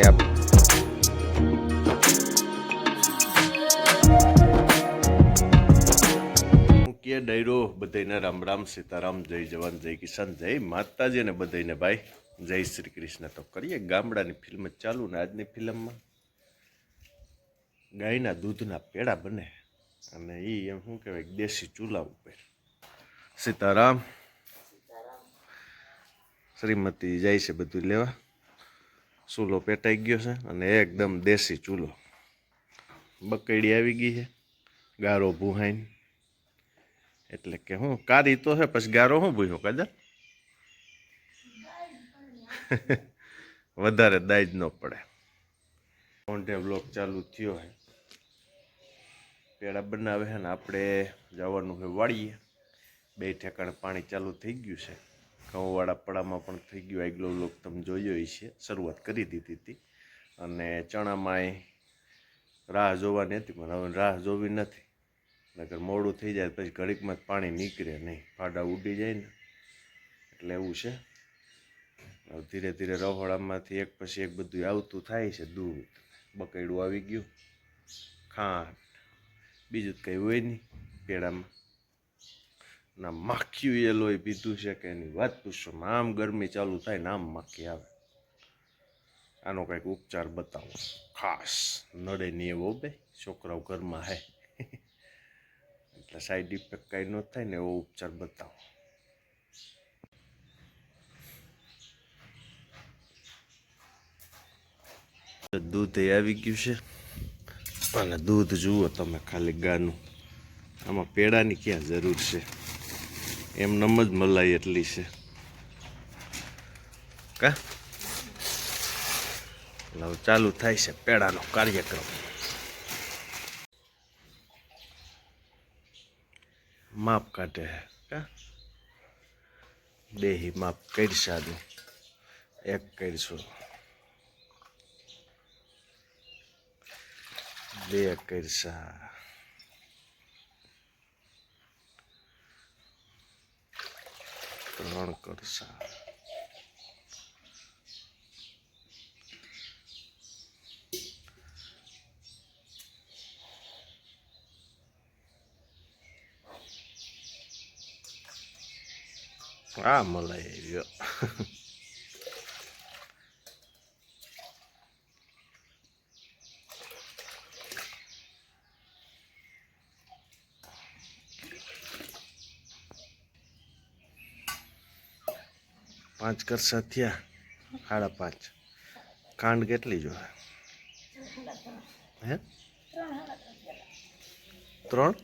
આપ મુખ્ય ડાયરો બધાને રામ રામ સીતારામ જય જવાન જય કિસાન જય માતાજી અને બધાને ભાઈ જય શ્રી કૃષ્ણ. તો કરીએ ગામડાની ફિલ્મ ચાલુ ને આજની ફિલ્મમાં. ગાયના દૂધના પેડા બને અને એ એમ શું કહેવાય દેશી ચૂલા ઉપર. સીતારામ. શ્રીમતી જાય છે બધું લેવા. ચૂલો પેટાઈ ગયો છે અને એકદમ દેશી ચૂલો. બકડી આવી ગઈ છે, ગારો ભૂહાઈને. એટલે કે હું, કારી તો છે, પછી ગારો હું ભૂયો કદાચ વધારે દાજ ન પડે. કોન્ટે બ્લોક ચાલુ થયો હે પેડા બનાવે છે ને આપણે જવાનું છે વાળીએ બે ઠેકાણે પાણી ચાલુ થઈ ગયું છે. ઘઉંવાળા પડામાં પણ થઈ ગયું આગલો લોક તમે જોયો છે. શરૂઆત કરી દીધી હતી. અને ચણામાંય રાહ જોવાની હતી, પણ હવે રાહ જોવી નથી. નકર મોડું થઈ જાય પછી ઘડીકમાં જ પાણી નીકળે નહીં. ફાડા ઉડી જાય ને. એટલે એવું છે. ધીરે ધીરે રહોડામાંથી એક પછી એક બધું આવતું થાય છે. દૂધ બકૈડું આવી ગયું. ખાંડ. બીજું તો કંઈ હોય નહીં. પેડામાં. ના માખ્યું એ લોહી પીધું છે કે એની વાત પૂછો. આમ ગરમી ચાલુ થાય ને આમ માખી આવે. આનો કંઈક ઉપચાર બતાવો. ખાસ. નડે નહીં એવો બે. છોકરાઓ ઘરમાં હે. એટલે સાઈડ ઇફેક્ટ કાંઈ ન થાય ને એવો ઉપચાર બતાવો. દૂધ એ આવી ગયું છે. અને દૂધ જુઓ તમે ખાલી ગાનું. આમાં પેડાની ક્યાં જરૂર છે? એમ નમ જ મલાઈ એટલી છે. કા? એટલે ચાલુ થાય છે પેડાનો કાર્યક્રમ. માપ કાઢે કા? દેહી માપ કરશાનું એક કરશું. બે કરશા. ત્રણ કરશા આ મલાઈ આવ્યો પાંચ કરશા થયા, સાડા પાંચ. ખાંડ કેટલી જોવે હે? ત્રણ?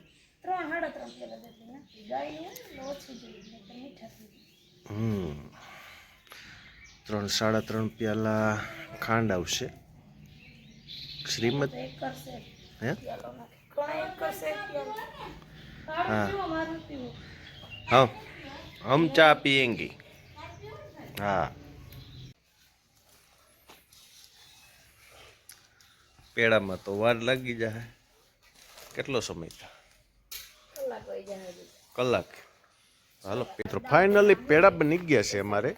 ત્રણ, સાડા ત્રણ પ્યાલા ખાંડ આવશે. શ્રીમદ? હે? હા. હમ ચા પીએંગી. હા. પેડામાં તો વાર લાગી જાય કેટલો સમય થાય? કલાક હાલો મિત્રો ફાઇનલી પેડા બની ગયા છે અમારે.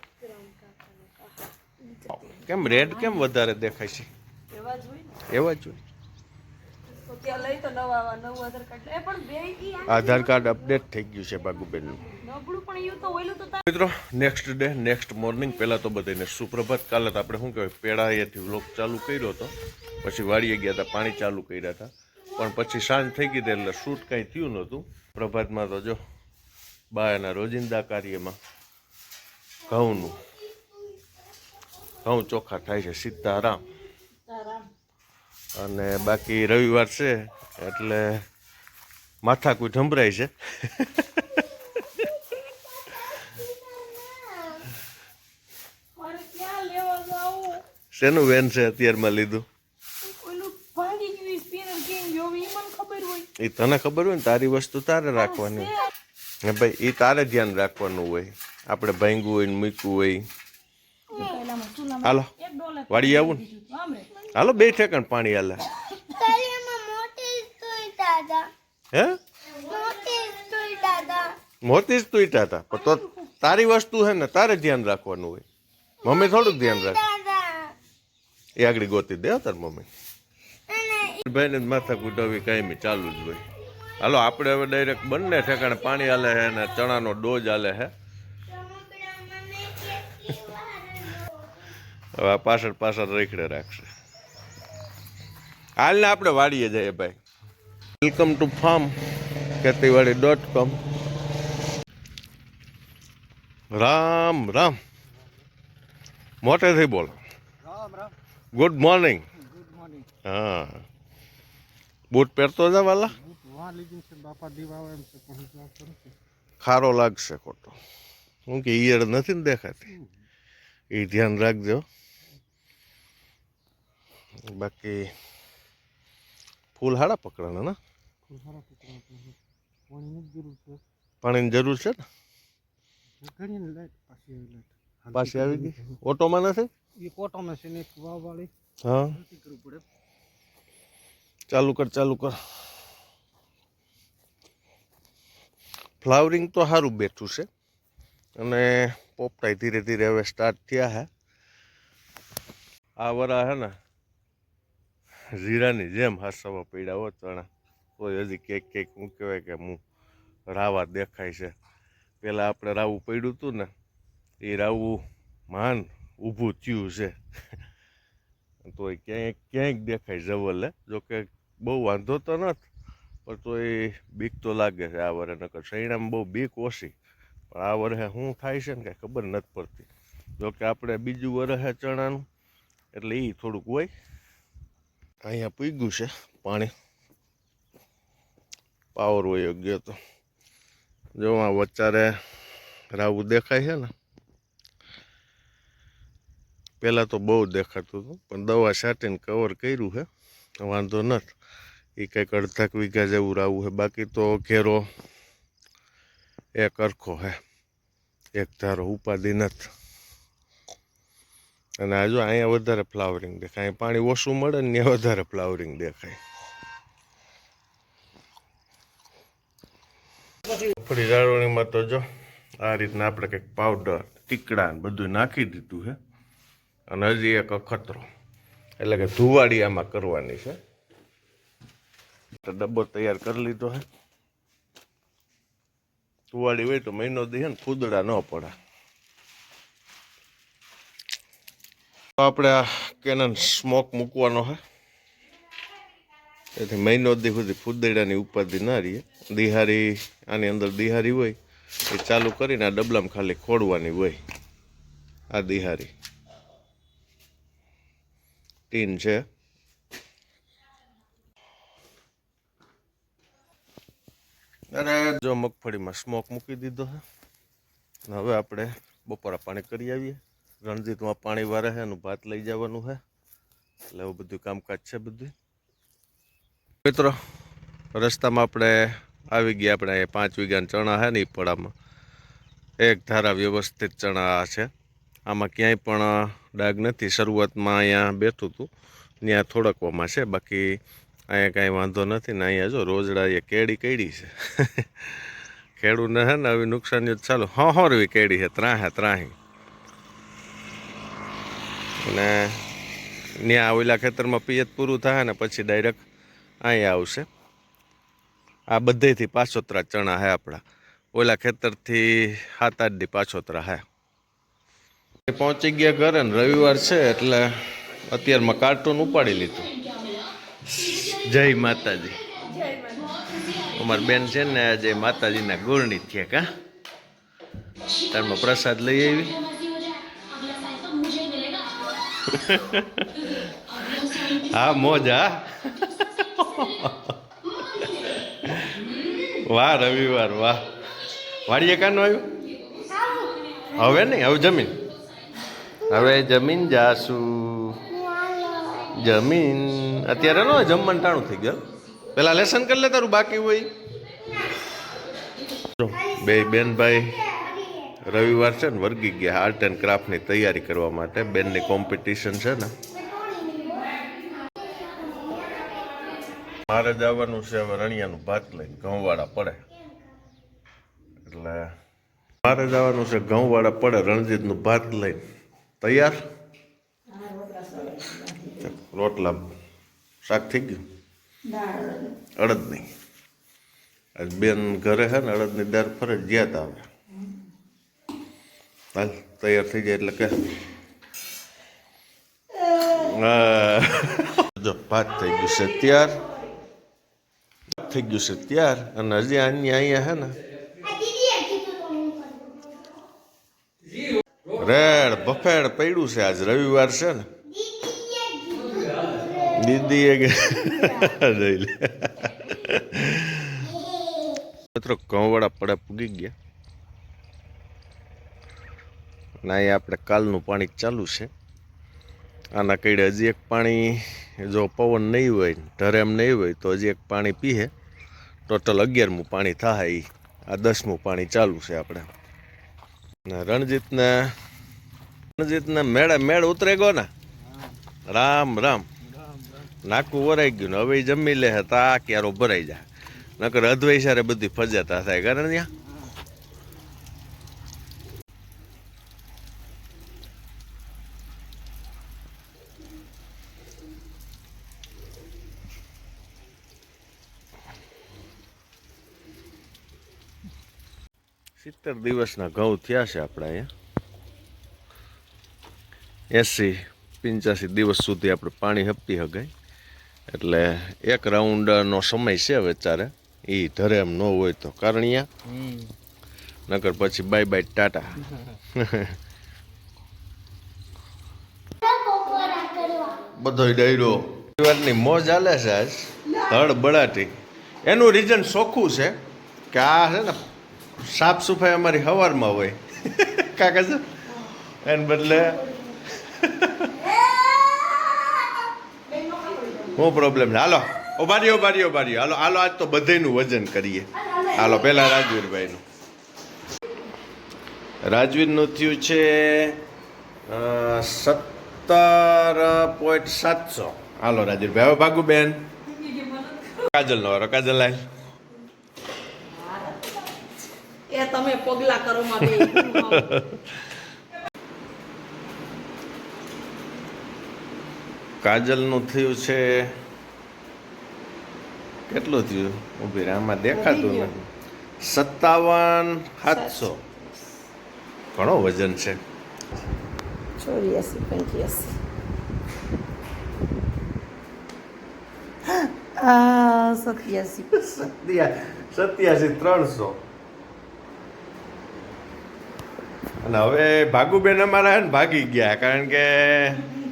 કેમ રેડ કેમ વધારે દેખાય છે? એવા જ હોય આધાર કાર્ડ. અપડેટ થઈ ગયું છે બાગુબેનનું. નબળું પણ એવું તો ઓયલું તો તાર. મિત્રો નેક્સ્ટ ડે નેક્સ્ટ મોર્નિંગ પહેલાં તો બધાને સુપ્રભાત. કાલે તો આપણે શું કહેવાય પેડાએથી વ્લોગ ચાલુ કર્યો હતો. પછી વાડીએ ગયા હતા પાણી ચાલુ કર્યા હતા. પણ પછી સાંજ થઈ ગઈ હતી એટલે શૂટ કાંઈ થયું નહોતું. પ્રભાતમાં તો જો બા એના રોજિંદા કાર્યમાં ઘઉંનું ઘઉં ચોખ્ખા થાય છે સીતારામ. અને બાકી રવિવાર છે એટલે માથાકૂટ સંભળાય છે મારે ક્યાં લેવા જાવું શેનું વેન છે અત્યારમાં લીધું? એ તને ખબર હોય ને? તારી વસ્તુ તારે રાખવાની ને ભાઈ એ તારે ધ્યાન રાખવાનું હોય. આપણે ભાંગવું હોય ને મૂકવું હોય. હાલો. વાડી આવું ને? હાલો બે ઠેકાણ પાણી હાલે. હે. મોતી જ તૂટ્યા હતા. પણ તો તારી વસ્તુ છે ને તારે ધ્યાન રાખવાનું હોય. મમ્મી થોડુંક ધ્યાન રાખ. એ આગળ ગોતી દે તાર મમ્મી. બેન ભાઈને માથા કુટાવી કાંઈ ચાલુ જ હોય. હાલો, આપણે હવે ડાયરેક્ટ બંને ઠેકાણે પાણી હાલે છે અને ચણાનો ડોજ હાલે છે હવે પાછળ પાછળ રેખડે રાખશે. હાલને આપણે વાળીએ જઈએ ભાઈ. Welcome to farm Khetivadi dot com Ram Ram. મોટેથી બોલો. ગુડ મોર્નિંગ હા બૂટ પહેરતો જા વાલા? વાં લીધી છે બાપા દીવા એમ છે પણ હું ખારો લાગશે ખોટો. હું કે ઈયળ નથી ને દેખાતી. એ ધ્યાન રાખજો. બાકી ફૂલ હાડા પકડાના ના? પાણીની જરૂર છે. પાણીની જરૂર છે ને? પાછી આવી ગઈ? ઓટોમાં નથી? એ કોટોમાં છે એક વાવ વાળી હા કરવું પડે. ચાલુ કર ચાલુ કર. ફ્લાવરિંગ તો સારું બેઠું છે. અને પોપટાઈ ધીરે ધીરે હવે સ્ટાર્ટ થયા હે. આ વરા હે ને જીરાની જેમ હાસવા પડ્યા હો ચણા. કોઈ હજી કેક કેક હું કહેવાય કે હું રાવા દેખાય છે. પહેલાં આપણે રાવું પડ્યું હતું ને એ રાવું માન ઊભું થયું છે. તો એ ક્યાંય ક્યાંક દેખાય જવલે જોકે બહુ વાંધો તો નથી, પણ તો એ બીક તો લાગે છે આ વરે નકર શૈણામાં બહુ બીક ઓછી. પણ આ વરહે શું થાય છે ને કાંઈ ખબર નથી પડતી. જોકે આપણે બીજું વરહે ચણાનું, એટલે એ થોડુંક હોય. અહીંયા પૂગ્યું છે પાણી. પાવર હોય ગયો તો. જો આ વચ્ચારે રાવું દેખાય છે ને પહેલાં તો બહુ દેખાતું હતું, પણ દવા છાંટીને કવર કર્યું છે વાંધો નથી. એ કંઈક અડધાક વીઘા જેવું રાવું છે બાકી તો ઘેરો એક અરખો હે, એક ધારો ઉપાધિ નથી. અને હજુ અહીંયા વધારે ફ્લાવરિંગ દેખાય અહીં પાણી ઓછું મળે ને ત્યાં વધારે ફ્લાવરિંગ દેખાય. ફરી જાળવણીમાં તો જો આ રીતના આપણે કંઈક પાવડર ટીકડા બધું નાખી દીધું છે અને હજી એક અખતરો. એટલે કે ધુવાડી આમાં કરવાની છે. તો ડબ્બો તૈયાર કરી લીધો હે. ધુવાડી હોય તો મહિનો દે ને ફૂદડા ન પડે. આપણે આ કેનન સ્મોક મૂકવાનો હે. તેથી મહિનો દી સુધી ફૂદડાની ઉપાધિ ના રહીએ દિહારી આની અંદર દિહારી હોય, એ ચાલુ કરીને આ ડબલામાં ખાલી ખોડવાની હોય. આ દિહારી ટીન છે અરે. જો મગફળીમાં સ્મોક મૂકી દીધો છે હવે આપણે બપોરા પાણી કરી આવીએ. રણજીતમાં પાણી વારે છે એનું ભાત લઈ જવાનું છે એટલે એવું બધું કામકાજ છે બધું. મિત્રો રસ્તામાં આપણે આવી ગયા. આપણે અહીંયા પાંચ વીઘાના ચણા છે ને એ પડામાં. એક ધારા વ્યવસ્થિત ચણા છે. આમાં ક્યાંય પણ ડાઘ નથી શરૂઆતમાં અહીંયા બેઠું હતું ત્યાં થોડકવામાં છે. બાકી અહીંયા કાંઈ વાંધો નથી ને અહીંયા જો રોજડા એ કેડી કેડી છે. ખેડૂતને હે ને આવી નુકસાની ચાલુ. હા હોરવી કેડી છે ત્રાહે, ત્રાહી. અને ત્યાં ઓલા ખેતરમાં પિયત પૂરું થાય ને પછી ડાયરેક્ટ અહીંયા આવશે. આ બધેથી પાછોતરા ચણા હે આપણા. ઓલા ખેતરથી સાત આઠ દી પાછોતરા હે. પહોંચી ગયા ઘરે ને રવિવાર છે એટલે અત્યારમાં કાર્ટૂન ઉપાડી લીધું. જય માતાજી. અમારી બેન છે ને આજે માતાજીના ગુરણી થયા કા તારમાં પ્રસાદ લઈ આવી. હા, મોજ, હા. વાહ, રવિવાર, વાહ. વાડીએ કાનું આવ્યું? હવે નહીં, હવે જમીન. હવે જમીન જાશું જમીન. અત્યારે નો જમવાનું ટાણું થઈ ગયું પેલા લેસન કરી લે તારું, બાકી હોય. બે બેનભાઈ રવિવાર છે ને, વર્ગી ગયા આર્ટ એન્ડ ક્રાફ્ટની તૈયારી કરવા માટે. બેનની કોમ્પિટિશન છે ને. મારે જવાનું છે, હવે રણિયાનું ભાત લઈને ઘઉંવાળા પડે. એટલે મારે જવાનું છે, ઘઉંવાળા પડે, રણજીતનું ભાત લઈને. તૈયાર? રોટલા શાક થઈ ગયું? અડદ નહીં આજ બેન ઘરે છે ને અડદની દાળ ફરજિયાત આવે. હાલ તૈયાર થઈ જાય એટલે કે. જો ભાત થઈ ગયું છે ત્યાર. થઈ ગયું છે ત્યાર. અને હજી અહીંયા અહીંયા છે ને આ દીદીએ કીધું તો હું કરું રેડ બફેડ પડ્યું છે. આજ રવિવાર છે ને. દીદીએ એ દીદીએ કે લે. મિત્રો, ઘઉંવાળા પડે પૂગી ગયા. ના અહીં આપણે કાલનું પાણી ચાલુ છે. આના કઈડે હજી એક પાણી, જો પવન નહીં હોય ઢરે એમ નહીં હોય, તો હજી એક પાણી પીએ ટોટલ અગિયારમું પાણી થાય આ દસમું પાણી ચાલુ છે આપણે. રણજીતને રણજીતને મેળે મેળ ઉતરે ગયો ને? રામ રામ. નાકું વરાઈ ગયું ને હવે જમી લે તો ક્યારો ભરાઈ જાય. નકર અધવૈસારે બધી ફજેતા થાય કારણ ત્યાં? સિત્તેર દિવસના ઘઉં થયા છે આપણે અહીંયા. એસી પંચ્યાસી દિવસ સુધી આપણે પાણી હપી હગાય. એટલે એક રાઉન્ડનો સમય છે વેચારે એ ધરે એમ ન હોય તો કારણ અહીંયા નકર પછી બાય બાય ટાટા. બધો ડાયરો. પરિવારની મોજ આલે છે આજ. હળ બળાટી. એનું રીઝન ચોખ્ખું છે કે આ છે ને સાફ સફાઈ અમારી હવારમાં હોય. કાકા છે? એને બદલે શું પ્રોબ્લેમ છે હાલો. ઉભારીઓ ઉભારીઓ ઉભારીઓ. હાલો હાલો આજ તો બધાયનું વજન કરીએ. હાલો પહેલા રાજવીરભાઈનું. રાજવીરનું થયું છે સત્તર પોઈન્ટ સાતસો. હાલો રાજવીરભાઈ. હવે ભાગુબેન કાજલનો વારો. કાજલ લાય. એ તમે પગલા કરો માં બે કાજલનું થયું છે? કેટલું થયું? ઊભી રહે આમાં દેખાતું નથી. સત્તાવન સાતસો. ઘણો વજન છે. ચોર્યાસી પંચ્યાસી. સત્યાસી. સત્યાસી ત્રણસો. અને હવે ભાગુબેન અમારા ભાગી ગયા કારણ કે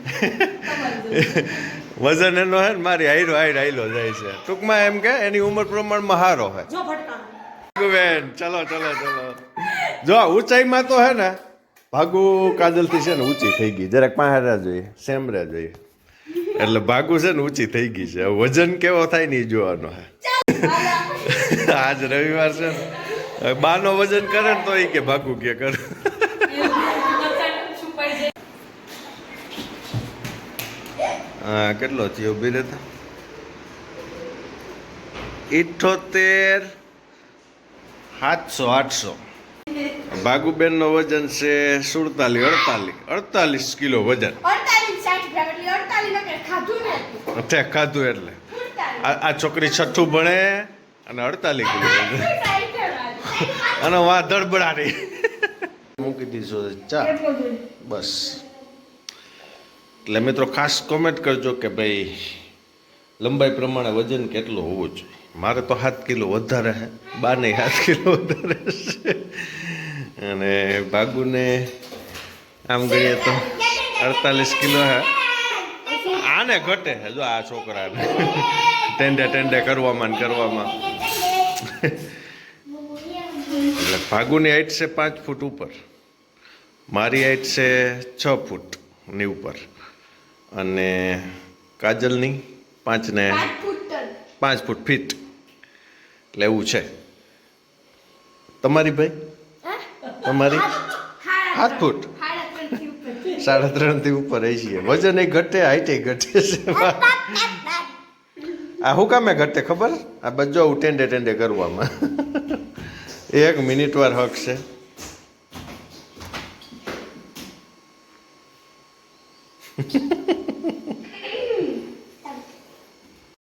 વજન એનો હે ને મારી હાઈરો હાઈર હાઈલો જાય છે. ટૂંકમાં એમ કે એની ઉંમર પ્રમાણમાં હારો હોય બેન ચલો ચલો ચલો. જો ઊંચાઈમાં તો હે ને ભાગુ કાજલથી છે ને ઊંચી થઈ ગઈ. જરાક પાંહેરા જોઈએ સેમરા જોઈએ. એટલે ભાગુ છે ને ઊંચી થઈ ગઈ છે. વજન કેવો થાય ને જોવાનો હે. આજ રવિવાર છે ને. હવે બાનો વજન કરે ને તો એ કે ભાગુ કે કર. હા કેટલો થયો ઊભી રહેતા ઇઠોતેર સાતસો આઠસો. ભાગુબેનનો વજન છે સુડતાલીસ અડતાલીસ. અડતાલીસ કિલો વજન. કે ખાધું એટલું. આ આ છોકરી છઠ્ઠું ભણે અને અડતાલીસ કિલો વજન. અને વા દડબડાની મૂકી દીધો ચા. બસ. એટલે મિત્રો ખાસ કોમેન્ટ કરજો કે ભાઈ, લંબાઈ પ્રમાણે વજન કેટલું હોવું જોઈએ? મારે તો સાત કિલો વધારે છે બાને સાત કિલો વધારે અને ભાગુને, આમ ગણીએ તો અડતાલીસ કિલો હે. આને ઘટે હે, જો આ છોકરાને. ટેન્ડે ટેન્ડે કરવામાં કરવામાં. એટલે ભાગુની હાઈટ છે પાંચ ફૂટ ઉપર. મારી હાઈટ છે છ ફૂટની ઉપર. અને કાજલની પાંચને પાંચ ફૂટ ફીટ લેવું છે. તમારી ભાઈ? તમારી? સાત ફૂટ સાડા ત્રણ. થી ઉપર. રહી છીએ. વજન એ ઘટે હાઈટ એ ઘટે છે. આ શું કામે ઘટે ખબર? આ બધો આવું ટેન્ડે ટેન્ડે કરવામાં. એક મિનિટ વાર હક છે. Ha.